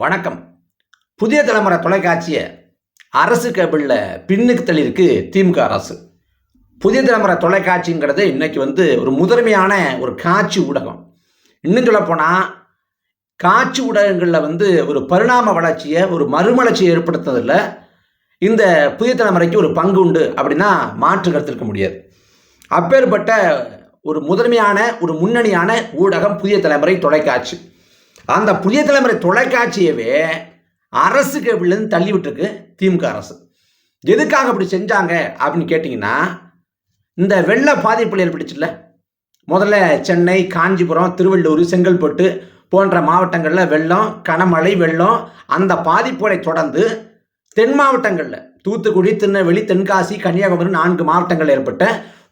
வணக்கம். புதிய தலைமுறை தொலைக்காட்சியை அரசு கேபிளில் பின்னுக்கு தள்ளியிருக்கு திமுக அரசு. புதிய தலைமுறை தொலைக்காட்சிங்கிறது இன்றைக்கி வந்து ஒரு முதன்மையான ஒரு காட்சி ஊடகம். இன்னும் சொல்லப்போனால் காட்சி ஊடகங்களில் வந்து ஒரு பரிணாம வளர்ச்சியை ஒரு மறுமலர்ச்சியை ஏற்படுத்துறதில் இந்த புதிய தலைமுறைக்கு ஒரு பங்கு உண்டு அப்படின்னா மாற்று கருத்திருக்க முடியாது. அப்பேற்பட்ட ஒரு முதன்மையான ஒரு முன்னணியான ஊடகம் புதிய தலைமுறை தொலைக்காட்சி. அந்த புதிய தலைமுறை தொலைக்காட்சியவே அரசு கேபிள்லேருந்து தள்ளி விட்டுருக்கு திமுக அரசு. எதுக்காக அப்படி செஞ்சாங்க அப்படின்னு கேட்டிங்கன்னா இந்த வெள்ள பாதிப்புகள் ஏற்பட்டுச்சுல்ல. முதல்ல சென்னை காஞ்சிபுரம் திருவள்ளூர் செங்கல்பட்டு போன்ற மாவட்டங்களில் வெள்ளம் கனமழை வெள்ளம் அந்த பாதிப்புகளை தொடர்ந்து தென் மாவட்டங்களில் தூத்துக்குடி திருநெல்வேலி தென்காசி கன்னியாகுமரி நான்கு மாவட்டங்களில் ஏற்பட்ட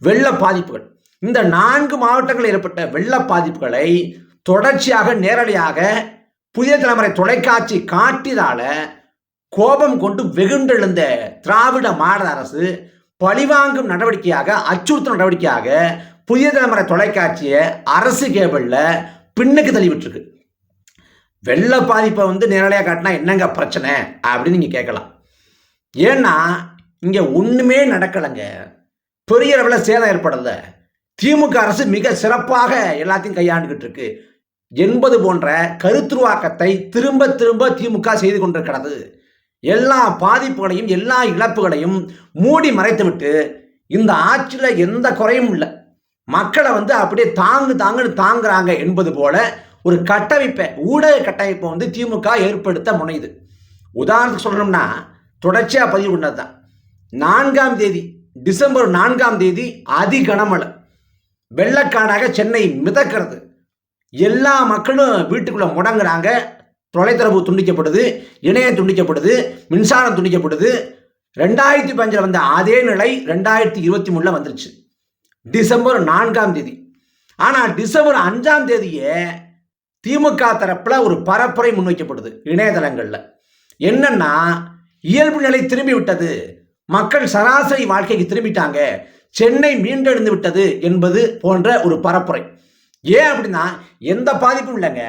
வெள்ள பாதிப்புகள். இந்த நான்கு மாவட்டங்களில் ஏற்பட்ட வெள்ள பாதிப்புகளை தொடர்ச்சியாக நேரடியாக புதிய தலைமுறை தொலைக்காட்சி காட்டியதால கோபம் கொண்டு வெகுண்டெழுந்த திராவிட மாடல் அரசு பழிவாங்கும் நடவடிக்கையாக அச்சுறுத்தும் நடவடிக்கையாக புதிய தலைமுறை தொலைக்காட்சியை அரசு கேபிளில் பின்னுக்கு தள்ளிவிட்டுருக்கு. வெள்ள பாதிப்பை வந்து நேரடியாக காட்டினா என்னங்க பிரச்சனை அப்படின்னு நீங்கள் கேட்கலாம். ஏன்னா இங்கே ஒன்றுமே நடக்கலைங்க. பெரிய அளவில் சேதம் ஏற்படலை. திமுக அரசு மிக சிறப்பாக எல்லாத்தையும் கையாண்டுக்கிட்டு இருக்கு. என்பது போன்ற கருத்துருவாக்கத்தை திரும்ப திரும்ப திமுக செய்து கொண்டிருக்கிறது. எல்லா பாதிப்புகளையும் எல்லா இழப்புகளையும் மூடி மறைத்துவிட்டு இந்த ஆட்சியில் எந்த குறையும் இல்லை. மக்களை வந்து அப்படியே தாங்கு தாங்குன்னு தாங்குறாங்க என்பது போல ஒரு கட்டமைப்பை ஊடக கட்டமைப்பை வந்து திமுக ஏற்படுத்த முனையுது. உதாரணத்துக்கு சொல்லணும்னா தொடர்ச்சியாக பதிவு பண்ணது தான் நான்காம் தேதி டிசம்பர் நான்காம் தேதி அதி கனமழை வெள்ளக்காடாக சென்னை மிதக்கிறது. எல்லா மக்களும் வீட்டுக்குள்ளே முடங்குறாங்க. தொலைத்தரவு துண்டிக்கப்படுது இணையம் துண்டிக்கப்படுது மின்சாரம் துண்டிக்கப்படுது. ரெண்டாயிரத்தி பஞ்சில் வந்த அதே நிலை ரெண்டாயிரத்தி இருபத்தி மூணில் வந்துருச்சு. டிசம்பர் நான்காம் தேதி. ஆனால் டிசம்பர் அஞ்சாம் தேதியே திமுக தரப்பில் ஒரு பரப்புரை முன்வைக்கப்படுது இணையதளங்களில். என்னன்னா இயல்பு நிலை திரும்பி விட்டது மக்கள் சராசரி வாழ்க்கைக்கு திரும்பிட்டாங்க. சென்னை மீண்டெழுந்து விட்டது என்பது போன்ற ஒரு பரப்புரை. ஏன் அப்படின்னா எந்த பாதிப்பும் இல்லைங்க.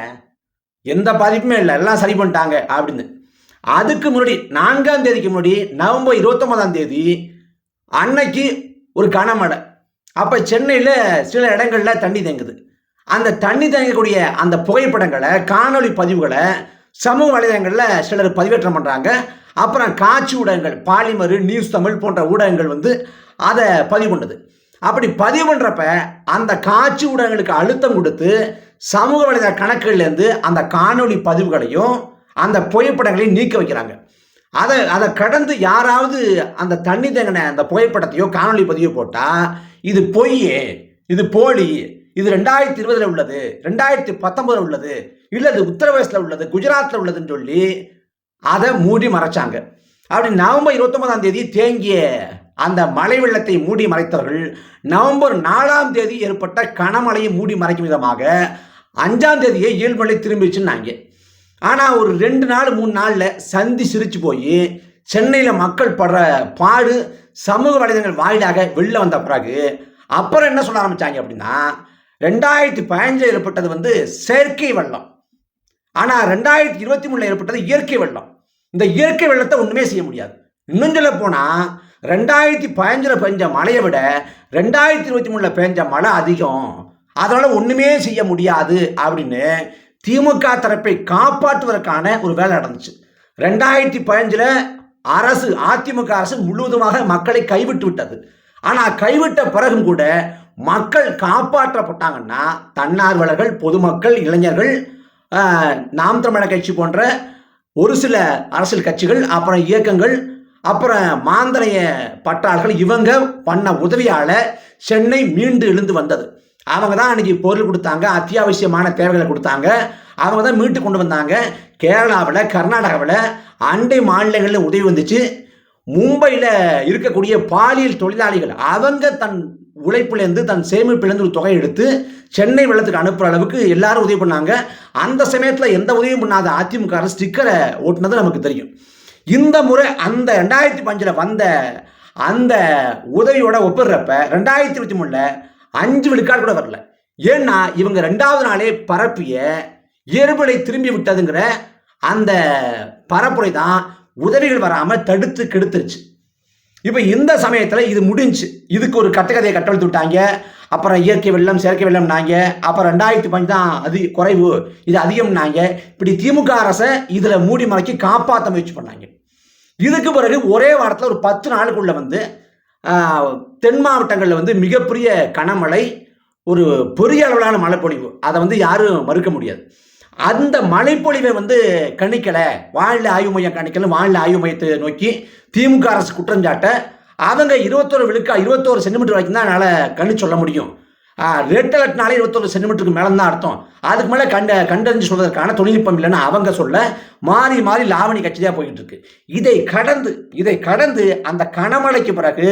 எந்த பாதிப்புமே இல்லை. எல்லாம் சரி பண்ணிட்டாங்க அப்படின்னு. அதுக்கு முன்னாடி நான்காம் தேதிக்கு முன்னாடி நவம்பர் இருபத்தொன்பதாம் தேதி அன்னைக்கு ஒரு கனமழை அப்போ சென்னையில் சில இடங்களில் தண்ணி தேங்குது. அந்த தண்ணி தேங்கக்கூடிய அந்த புகைப்படங்களை காணொளி பதிவுகளை சமூக வலைதளங்களில் சிலர் பதிவேற்றம் பண்ணுறாங்க அப்புறம் காட்சி ஊடகங்கள் பாலிமர் நியூஸ் தமிழ் போன்ற ஊடகங்கள் வந்து அதை பதிவு பண்ணுது. அப்படி பதிவு பண்ணுறப்ப அந்த காட்சி ஊடகங்களுக்கு அழுத்தம் கொடுத்து சமூக வலைதள கணக்குகள்லேருந்து அந்த காணொளி பதிவுகளையும் அந்த புகைப்படங்களையும் நீக்க வைக்கிறாங்க. அதை அதை கடந்து யாராவது அந்த தண்ணி தேங்கின அந்த புகைப்படத்தையோ காணொளி பதிவு போட்டால் இது பொய் இது போலி இது ரெண்டாயிரத்தி இருபதில் உள்ளது ரெண்டாயிரத்தி பத்தொன்பதில் உள்ளது இல்லை இது உத்தரப்பிரதேசில் உள்ளது குஜராத்தில் உள்ளதுன்னு சொல்லி அதை மூடி மறைச்சாங்க. அப்படி நவம்பர் இருபத்தொன்பதாம் தேதி தேங்கிய அந்த மழை வெள்ளத்தை மூடி மறைத்தவர்கள் நவம்பர் நாலாம் தேதி ஏற்பட்ட கனமழையை மூடி மறைக்கும் விதமாக அஞ்சாம் தேதியே இயல்புநிலை திரும்பிச்சுன்னாங்க ஆனால் ஒரு ரெண்டு நாள் மூணு நாளில் சந்தி சிரிச்சு போய் சென்னையில் மக்கள் படுற பாடு சமூக வலைதளங்கள் வாயிலாக வெளில வந்த பிறகு அப்புறம் என்ன சொல்ல ஆரம்பித்தாங்க அப்படின்னா ரெண்டாயிரத்தி பதினஞ்சில் ஏற்பட்டது வந்து செயற்கை வெள்ளம். ஆனால் ரெண்டாயிரத்தி இருபத்தி மூணில் ஏற்பட்டது இயற்கை வெள்ளம். இந்த இயற்கை வெள்ளத்தை ஒன்றுமே செய்ய முடியாது. இன்னும் சொல்ல போனால் ரெண்டாயிரத்தி பதினஞ்சில் பெஞ்ச மழையை விட ரெண்டாயிரத்தி இருபத்தி மூணில் பெஞ்ச மழை அதிகம். அதனால் ஒன்றுமே செய்ய முடியாது அப்படின்னு திமுக தரப்பை காப்பாற்றுவதற்கான ஒரு வேலை நடந்துச்சு. ரெண்டாயிரத்தி பதினஞ்சில் அரசு அதிமுக அரசு முழுவதுமாக மக்களை கைவிட்டு விட்டது. ஆனால் கைவிட்ட பிறகும் கூட மக்கள் காப்பாற்றப்பட்டாங்கன்னா தன்னார்வலர்கள் பொதுமக்கள் இளைஞர்கள் நாம் தமிழர் கட்சி போன்ற ஒரு சில அரசியல் கட்சிகள் அப்புறம் இயக்கங்கள் அப்புறம் மாந்திரைய பட்டாளர்கள் இவங்க பண்ண உதவியால் சென்னை மீண்டு எழுந்து வந்தது. அவங்க தான் அன்றைக்கி பொருள் கொடுத்தாங்க அத்தியாவசியமான தேவைகளை கொடுத்தாங்க. அவங்க தான் மீட்டு கொண்டு வந்தாங்க. கேரளாவில் கர்நாடகாவில் அண்டை மாநிலங்களில் உதவி வந்துச்சு. மும்பையில் இருக்கக்கூடிய பாலியல் தொழிலாளிகள் அவங்க தன் உழைப்புலேருந்து தன் சேமிப்பிலேருந்து ஒரு தொகை எடுத்து சென்னை வெள்ளத்துக்கு அனுப்புகிற அளவுக்கு எல்லாரும் உதவி பண்ணாங்க. அந்த சமயத்தில் எந்த உதவியும் பண்ணாத அதிமுக அரசு ஸ்டிக்கரை ஓட்டுனது நமக்கு தெரியும். இந்த முறை அந்த ரெண்டாயிரத்தி பஞ்சில் வந்த அந்த உதவியோட ஒப்பிடுறப்ப ரெண்டாயிரத்தி இருபத்தி மூணில் அஞ்சு விழுக்காடு கூட வரல. ஏன்னா இவங்க ரெண்டாவது நாளே பரப்பிய இயல்புலை திரும்பி விட்டதுங்கிற அந்த பரப்புரை தான் உதவிகள் வராமல் தடுத்து கெடுத்துருச்சு. இப்போ இந்த சமயத்தில் இது முடிஞ்சு. இதுக்கு ஒரு கட்டுக்கதையை கட்டெழுத்து விட்டாங்க. அப்புறம் இயற்கை வெள்ளம் செயற்கை வெள்ளம்னாங்க. அப்புறம் ரெண்டாயிரத்தி பஞ்சு தான் அது குறைவு இது அதிகம்னாங்க. இப்படி திமுக அரசை இதில் மூடி மறைக்கி காப்பாற்ற முயற்சி பண்ணாங்க. இதுக்கு பிறகு ஒரே வாரத்தில் ஒரு பத்து நாளுக்குள்ள வந்து தென் மாவட்டங்களில் வந்து மிகப்பெரிய கனமழை ஒரு பெரிய அளவிலான மழைப்பொழிவு. அதை வந்து யாரும் மறுக்க முடியாது. அந்த மழைப்பொழிவை வந்து கணிக்கலை வானிலை ஆய்வு மையம் கணிக்கல வானிலை ஆய்வு மையத்தை நோக்கி திமுக அரசு குற்றஞ்சாட்ட அவங்க இருபத்தோரு விழுக்கா இருபத்தோரு சென்டிமீட்டர் வரைக்கும் தான் என்னால் கண்ணு சொல்ல முடியும். ரெட் அலர்ட்னாலே இருபத்தொன்று சென்டிமீட்டருக்கு மேலே தான் அர்த்தம். அதுக்கு மேலே கண்ட கண்டறிஞ்சு சொல்வதற்கான தொழில்நுட்பம் இல்லைன்னு அவங்க சொல்ல மாறி மாறி லாவணி கட்சியாக போய்கிட்டு இருக்கு. இதை கடந்து இதை கடந்து அந்த கனமழைக்கு பிறகு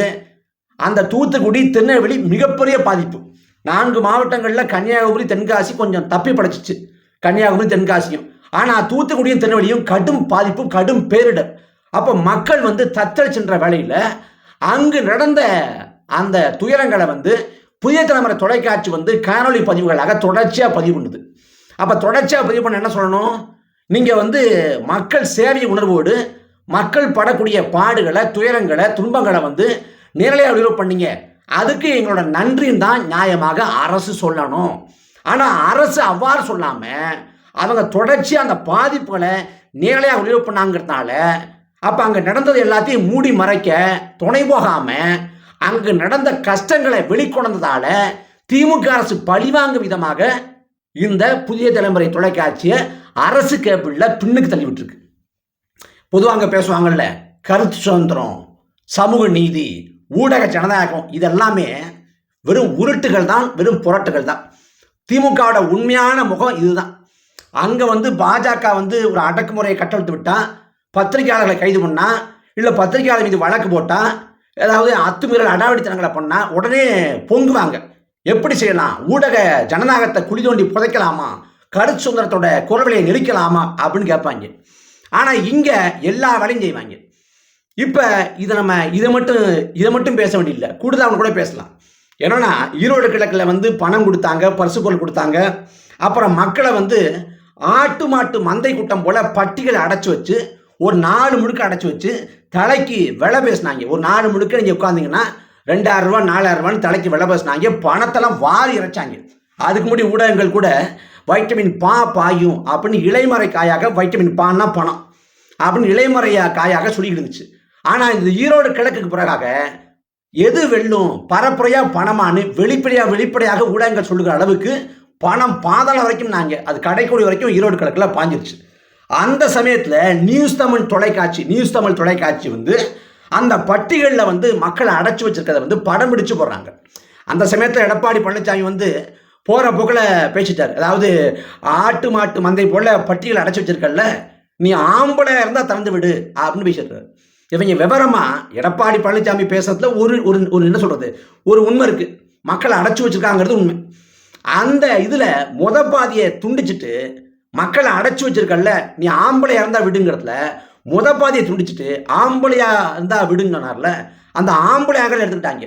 அந்த தூத்துக்குடி திருநெல்வேலி மிகப்பெரிய பாதிப்பு. நான்கு மாவட்டங்களில் கன்னியாகுமரி தென்காசி கொஞ்சம் தப்பி படைச்சிச்சு. கன்னியாகுமரி தென்காசியும். ஆனால் தூத்துக்குடியும் திருநெல்வேலியும் கடும் பாதிப்பு கடும் பேரிடர். அப்போ மக்கள் வந்து தத்தளிச்சுன்ற வேலையில் அங்கு நடந்த அந்த துயரங்களை வந்து புதிய தலைமுறை தொலைக்காட்சி வந்து காணொலி பதிவுகளாக தொடர்ச்சியாக பதிவு பண்ணுது. அப்போ தொடர்ச்சியாக பதிவு பண்ண என்ன சொல்லணும்? நீங்கள் வந்து மக்கள் சேவை உணர்வோடு மக்கள் படக்கூடிய பாடுகளை துயரங்களை துன்பங்களை வந்து நேரலையாக ஒளிபரப்பு பண்ணீங்க. அதுக்கு எங்களோட நன்றின்னு தான் நியாயமாக அரசு சொல்லணும். ஆனால் அரசு அவ்வாறு சொல்லாமல் அவங்க தொடர்ச்சியாக அந்த பாதிப்புகளை நேரலையாக ஒளிபரப்பு பண்ணாங்கிறதுனால அப்போ அங்கே நடந்தது எல்லாத்தையும் மூடி மறைக்க துணை போகாமல் அங்கு நடந்த கஷ்டங்களை வெளிக்கொணர்ந்ததால திமுக அரசு பழிவாங்கும் விதமாக இந்த புதிய தலைமுறை தொலைக்காட்சியை அரசு கேபிளில் பின்னுக்கு தள்ளிவிட்டுருக்கு. பொதுவாக அங்கே பேசுவாங்கல்ல கருத்து சுதந்திரம் சமூக நீதி ஊடக ஜனநாயகம் இதெல்லாமே வெறும் உருட்டுகள் தான் வெறும் புரட்டுகள் தான். திமுகவோட உண்மையான முகம் இதுதான். அங்கே வந்து பாஜக வந்து ஒரு அடக்குமுறையை கட்டழுத்து விட்டால் பத்திரிகையாளர்களை கைது பண்ணால் இல்லை பத்திரிகையாளர் மீது வழக்கு போட்டால் ஏதாவது அத்துமீறல் அடாவடித்தனங்களை பண்ணால் உடனே பொங்குவாங்க. எப்படி செய்யலாம்? ஊடக ஜனநாயகத்தை குழி தோண்டி புதைக்கலாமா? கரு சுதந்திரத்தோட குரவலையை நெரிக்கலாமா? அப்படின்னு கேட்பாங்க. ஆனால் இங்கே எல்லா வேலையும் செய்வாங்க. இப்போ இதை நம்ம இதை மட்டும் இதை மட்டும் பேச வேண்டியதில்லை கூடுதலாக கூட பேசலாம். என்னன்னா ஈரோடு கிழக்கில் வந்து பணம் கொடுத்தாங்க பரிசு பொருள் கொடுத்தாங்க. அப்புறம் மக்களை வந்து ஆட்டு மாட்டு மந்தை கூட்டம் போல் பட்டிகளை அடைச்சி வச்சு ஒரு நாலு முழுக்க அடைச்சி வச்சு தலைக்கு விலை பேசினாங்க. ஒரு நாலு முழுக்க நீங்கள் உட்காந்தீங்கன்னா ரெண்டாயிரம் ரூபா நாலாயிரம் ரூபான்னு தலைக்கு விலை பேசினாங்க. பணத்தெல்லாம் வாரி இறைச்சாங்க. அதுக்கு முன்னாடி ஊடகங்கள் கூட வைட்டமின் பா பாயும் அப்படின்னு இலைமறை காயாக வைட்டமின் பான்னா பணம் அப்படின்னு இலைமறையா காயாக சொல்லிக்கிட்டு இருந்துச்சு. ஆனால் இந்த ஈரோடு கிழக்குக்கு பிறகாக எது வெல்லும் பரப்புரையா பணமானு வெளிப்படையா வெளிப்படையாக ஊடகங்கள் சொல்லுகிற அளவுக்கு பணம் பாதாளம் வரைக்கும் நாங்கள் அது கடைக்கோடி வரைக்கும் ஈரோடு கிழக்கில் பாஞ்சிருச்சு. அந்த சமயத்தில் நியூஸ் தமிழ் தொலைக்காட்சி நியூஸ் தமிழ் தொலைக்காட்சி வந்து அந்த பட்டிகளில் வந்து மக்களை அடைச்சி வச்சிருக்கிறத வந்து படம் பிடிச்சு போடுறாங்க. அந்த சமயத்தில் எடப்பாடி பழனிசாமி வந்து போகிற போக்கில் பேசிட்டார். அதாவது ஆட்டு மாட்டு மந்தை போல பட்டியல் அடைச்சி வச்சிருக்கல்ல நீ ஆம்பளை இருந்தால் திறந்து விடு அப்படின்னு பேசியிருக்காரு இவங்க விவரமாக எடப்பாடி பழனிசாமி பேசுறதுல ஒரு ஒரு ஒரு என்ன சொல்கிறது ஒரு உண்மை இருக்குது மக்களை அடைச்சி வச்சிருக்காங்கிறது உண்மை. அந்த இதில் முத பாதியை துண்டிச்சிட்டு மக்களை அடைச்சி வச்சிருக்கல்ல நீ ஆம்பளை இருந்தா விடுங்கிறதுல முத பாதியை துண்டிச்சுட்டு ஆம்பளையா இருந்தா விடுங்கனார்ல அந்த ஆம்பளையாக எடுத்துக்கிட்டாங்க.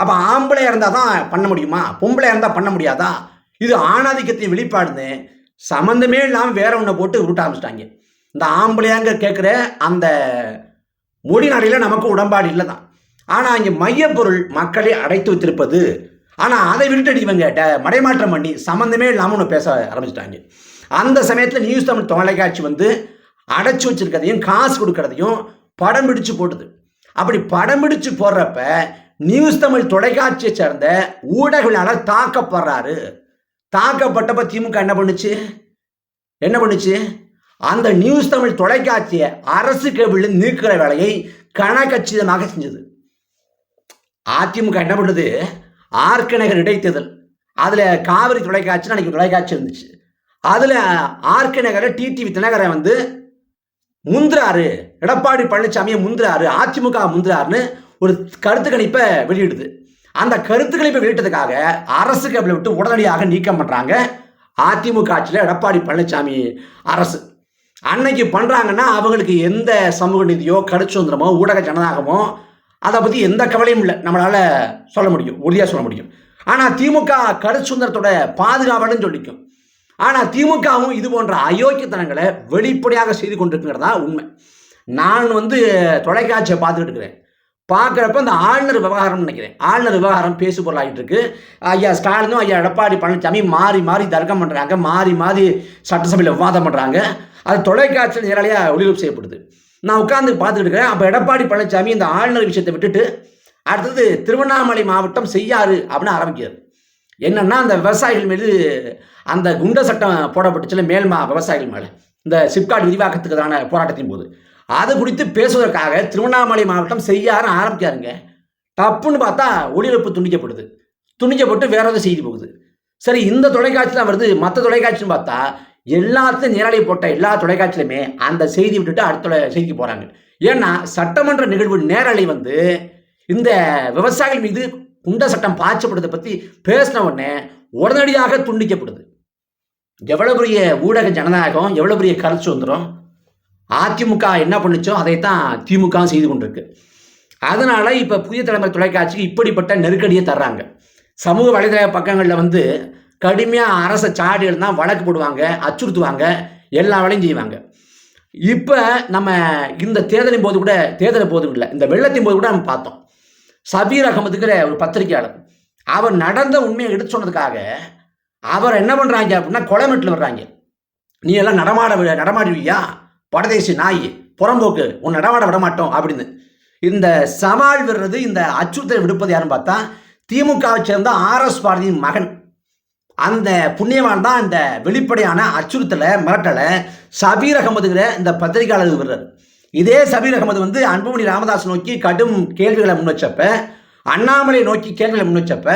அப்போ ஆம்பளையா இருந்தால் தான் பண்ண முடியுமா? பொம்பளையாக இருந்தால் பண்ண முடியாதா? இது ஆணாதிக்கத்தின் வெளிப்பாடுன்னு சம்மந்தமே இல்லாமல் வேற ஒன்றை போட்டு உருட்ட ஆரம்பிச்சிட்டாங்க. இந்த ஆம்பளையாங்க கேட்குற அந்த மொழி நடையில் நமக்கு உடன்பாடு இல்லை தான் ஆனால் இங்கே மையப்பொருள் மக்களை அடைத்து வைத்திருப்பது ஆனால் அதை விட்டுட்டு இவங்க மடைமாற்றம் பண்ணி சம்மந்தமே இல்லாமல் ஒன்று பேச ஆரம்பிச்சிட்டாங்க. அந்த சமயத்தில் நியூஸ் தமிழ் தொலைக்காட்சி வந்து அடைச்சி வச்சிருக்கிறதையும் காசு கொடுக்கறதையும் படம் பிடிச்சு போட்டுது. அப்படி படம் பிடிச்சு போடுறப்ப நியூஸ் தமிழ் தொலைக்காட்சியை சேர்ந்த ஊடகவியலாளர் தாக்கப்படுறாரு. தாக்கப்பட்டப்ப திமுக என்ன பண்ணுச்சு? என்ன பண்ணுச்சு? அந்த நியூஸ் தமிழ் தொலைக்காட்சியை அரசு கேபிளில் நீக்கிற வேலையை கனகச்சிதமாக செஞ்சது. அதிமுக என்ன பண்ணுது? ஆர்க்க இடைத்தேர்தல். அதில் காவிரி தொலைக்காட்சி அன்னைக்கு தொலைக்காட்சி இருந்துச்சு. அதில் ஆர்கே நகர டிடிவி தினகரை வந்து முந்திராரு எடப்பாடி பழனிசாமியை முந்திராரு அதிமுக முந்திராருன்னு ஒரு கருத்து கணிப்பை வெளியிடுது. அந்த கருத்து கணிப்பை வெளியிட்டதுக்காக அரசு கேபிளை விட்டு உடனடியாக நீக்கம் பண்ணுறாங்க அதிமுக ஆட்சியில் எடப்பாடி பழனிசாமி அரசு. அன்னைக்கு பண்ணுறாங்கன்னா அவங்களுக்கு எந்த சமூக நீதியோ கருத்து சுதந்திரமோ ஊடக ஜனநாயகமோ அதை பற்றி எந்த கவலையும் இல்லை. நம்மளால் சொல்ல முடியும். உறுதியாக சொல்ல முடியும். ஆனால் திமுக கருத்து பாதுகாவலன்னு சொல்லிக்கும். ஆனால் திமுகவும் இது போன்ற அயோக்கியத்தனங்களை வெளிப்படையாக செய்து கொண்டிருக்கிறதா உண்மை. நான் வந்து தொலைக்காட்சியை பார்த்துக்கிட்டு இருக்கிறேன். பார்க்குறப்ப இந்த ஆளுநர் விவகாரம்னு நினைக்கிறேன். ஆளுநர் விவகாரம் பேசு பொருளாகிட்டு இருக்கு. ஐயா ஸ்டாலினும் ஐயா எடப்பாடி பழனிசாமி மாறி மாறி தர்க்கம் பண்ணுறாங்க மாறி மாறி சட்டசபையில் விவாதம் பண்ணுறாங்க அது தொலைக்காட்சியில் நேரடியாக ஒளிபரப்பு செய்யப்படுது. நான் உட்காந்து பார்த்துக்கிட்டு இருக்கிறேன். அப்போ எடப்பாடி பழனிசாமி இந்த ஆளுநர் விஷயத்தை விட்டுட்டு அடுத்தது திருவண்ணாமலை மாவட்டம் செய்யாறு அப்படின்னு ஆரம்பிக்கிறார். என்னன்னா அந்த விவசாயிகள் மீது அந்த குண்ட சட்டம் போடப்பட்டுச்சுல மேல்மா விவசாயிகள் மேலே. இந்த சிப்காட் விரிவாக்கத்துக்கான போராட்டத்தின் போது. அது குறித்து பேசுவதற்காக திருவண்ணாமலை மாவட்டம் செய்யாருன்னு ஆரம்பிக்காருங்க தப்புன்னு பார்த்தா ஒளிபரப்பு துண்டிக்கப்படுது. துண்டிக்கப்பட்டு வேற ஏதாவது செய்தி போகுது. சரி இந்த தொலைக்காட்சி தான் வருது. மற்ற தொலைக்காட்சின்னு பார்த்தா எல்லாத்தையும் நிரலை போட்ட எல்லா தொலைக்காட்சியிலுமே அந்த செய்தி விட்டுட்டு அடுத்த செய்திக்கு போகிறாங்க ஏன்னா சட்டமன்ற நிகழ்வு நேரலை வந்து இந்த விவசாயிகள் மீது குண்ட சட்டம் பாய்ச்சப்படுறதை பற்றி பேசின உடனே உடனடியாக துண்டிக்கப்படுது. எவ்வளோ பெரிய ஊடக ஜனநாயகம் எவ்வளோ பெரிய கருத்து வந்துடும் அதிமுக என்ன பண்ணுச்சோ அதைத்தான் திமுக செய்து கொண்டிருக்கு. அதனால் இப்போ புதிய தலைமுறை தொலைக்காட்சிக்கு இப்படிப்பட்ட நெருக்கடியை தர்றாங்க. சமூக வலைதள பக்கங்களில் வந்து கடுமையாக அரச சாடிகள் தான் வழக்கு போடுவாங்க அச்சுறுத்துவாங்க எல்லா வேலையும் செய்வாங்க. இப்போ நம்ம இந்த தேர்தலின் போது கூட தேர்தலின் போது இல்லை இந்த வெள்ளத்தின் போது கூட நம்ம பார்த்தோம். சபீர் அகமதுங்கிற ஒரு பத்திரிகையாளர். அவர் நடந்த உண்மையை எடுத்து சொன்னதுக்காக அவர் என்ன பண்ணுறாங்க அப்படின்னா கொலைமெட்டில் வர்றாங்க. நீ எல்லாம் நடமாட நடமாடுவியா? படதேசி நாய் புறம்போக்கு உன் நடமாட விட மாட்டோம் அப்படின்னு. இந்த சவால் விடுறது இந்த அச்சுறுத்தலை விடுப்பது யாருன்னு பார்த்தா திமுகவை சேர்ந்த ஆர்எஸ் பாரதியின் மகன். அந்த புண்ணியவான் தான் இந்த வெளிப்படையான அச்சுறுத்தலை மிரட்டலை சபீர் அகமதுங்கிற இந்த பத்திரிகையாளர் விடுறாரு. இதே சபீர் அகமது வந்து அன்புமணி ராமதாஸ் நோக்கி கடும் கேள்விகளை முன்வச்சப்ப அண்ணாமலை நோக்கி கேள்விகளை முன்வச்சப்ப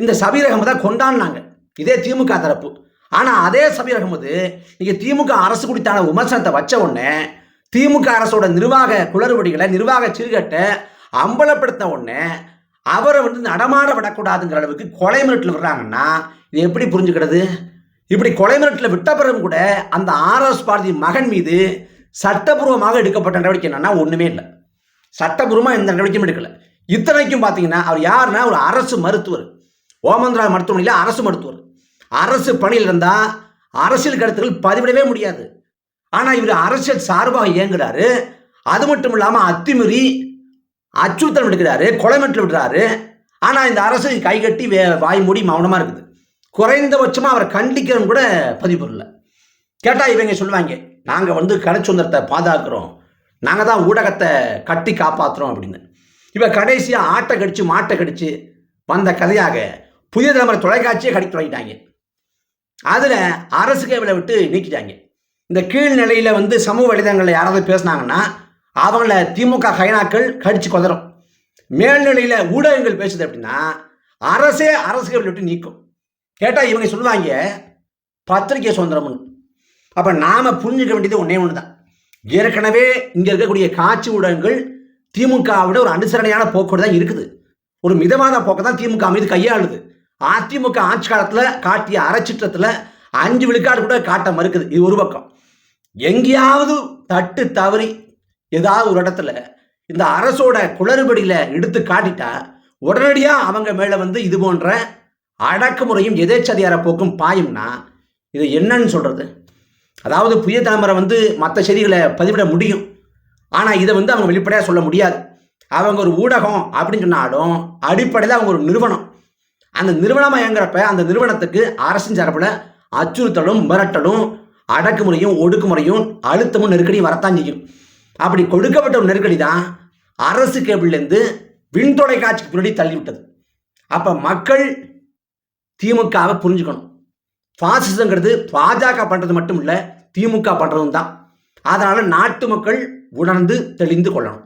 இந்த சபீர் அகமதை கொண்டாடினாங்க. இதே திமுக தரப்பு. ஆனால் அதே சபீர் அகமது நீங்கள் திமுக அரசு குறித்தான விமர்சனத்தை வச்ச உடனே திமுக அரசோட நிர்வாக குளறுபடிகளை நிர்வாக சீர்கட்டை அம்பலப்படுத்த உடனே அவரை வந்து நடமாட விடக்கூடாதுங்கிற அளவுக்கு கொலை மிரட்டில் விடுறாங்கன்னா இது எப்படி புரிஞ்சுக்கிறது? இப்படி கொலை மிரட்டில் விட்ட பிறகும் கூட அந்த ஆர்எஸ் பாரதி மகன் மீது சட்டபூர்வமாக எடுக்கப்பட்ட நடவடிக்கை என்னன்னா ஒன்றுமே இல்லை. சட்டபூர்வமாக எந்த நடவடிக்கையும் எடுக்கலை. இத்தனைக்கும் பார்த்தீங்கன்னா அவர் யாருன்னா ஒரு அரசு மருத்துவர். ஓமந்திரா மருத்துவமனையில் அரசு மருத்துவர். அரசு பணியில் இருந்தால் அரசியல் கருத்துக்கள் பதிவிடவே முடியாது. ஆனால் இவர் அரசியல் சார்பாக இயங்குறாரு. அது மட்டும் இல்லாமல் அத்துமீறி அச்சுறுத்தல் விடுக்கிறாரு கொலை மிரட்டல் விடுறாரு. ஆனால் இந்த அரசு கை கட்டி வே வாய் மூடி மௌனமாக இருக்குது. குறைந்தபட்சமாக அவரை கண்டிக்கிறன்னு கூட பதிவு இல்லை கேட்டால் இவங்க சொல்லுவாங்க நாங்கள் வந்து கடைச்சுந்தரத்தை பாதுகாக்கிறோம். நாங்கள் தான் ஊடகத்தை கட்டி காப்பாற்றுறோம் அப்படின்னு. இப்போ கடைசியாக ஆட்டை கடிச்சு மாட்டை கடிச்சு வந்த கதையாக புதிய தலைமுறை தொலைக்காட்சியை கடிக்க தொடங்கிட்டாங்க. அதில் அரசு கேவலை விட்டு நீக்கிட்டாங்க. இந்த கீழ்நிலையில் வந்து சமூக வலைதளங்களில் யாராவது பேசுனாங்கன்னா அவங்கள திமுக கைனாக்கள் கடிச்சு கொதறும். மேல்நிலையில் ஊடகங்கள் பேசுது அப்படின்னா அரசே அரசு கேவலை விட்டு நீக்கும். கேட்டால் இவங்க சொல்லுவாங்க பத்திரிகை சுதந்திரம்னு. அப்போ நாம் புரிஞ்சுக்க வேண்டியது ஒன்றே ஒன்று தான் ஏற்கனவே இங்கே இருக்கக்கூடிய காட்சி ஊடகங்கள் திமுகவோட ஒரு அனுசரணையான போக்கோடு தான் இருக்குது. ஒரு மிதமான போக்கை தான் திமுக மீது கையாளுது. அதிமுக ஆட்சி காலத்தில் காட்டிய அறச்சிற்றத்தில் அஞ்சு விழுக்காடு கூட காட்ட மறுக்குது. இது ஒரு பக்கம். எங்கேயாவது தட்டு தவறி ஏதாவது ஒரு இடத்துல இந்த அரசோட குளறுபடியில் எடுத்து காட்டிட்டா உடனடியாக அவங்க மேலே வந்து இது போன்ற அடக்குமுறையும் எதேச்சதிகார போக்கும் பாயும்னா இது என்னன்னு சொல்கிறது அதாவது புதிய தலைமுறை வந்து மற்ற செய்திகளை பதிவிட முடியும். ஆனால் இதை வந்து அவங்க வெளிப்படையாக சொல்ல முடியாது. அவங்க ஒரு ஊடகம் அப்படின்னு சொன்னாலும் அடிப்படையில் அவங்க ஒரு நிறுவனம். அந்த நிறுவனமாக இயங்குறப்ப அந்த நிறுவனத்துக்கு அரசின் சார்பில் அச்சுறுத்தலும் மிரட்டலும் அடக்குமுறையும் ஒடுக்குமுறையும் அழுத்தமும் நெருக்கடியும் வரத்தான் செய்யும். அப்படி கொடுக்கப்பட்ட ஒரு நெருக்கடி தான் அரசு கேபிள்லேருந்து விண் தொலைக்காட்சிக்கு பின்னாடி தள்ளிவிட்டது. அப்போ மக்கள் திமுகவை புரிஞ்சுக்கணும். பாசிசங்கிறது பாஜக பண்ணுறது மட்டும் இல்லை திமுக பண்ணுறதும் தான் அதனால் நாட்டு மக்கள் உணர்ந்து தெளிந்து கொள்ளணும்.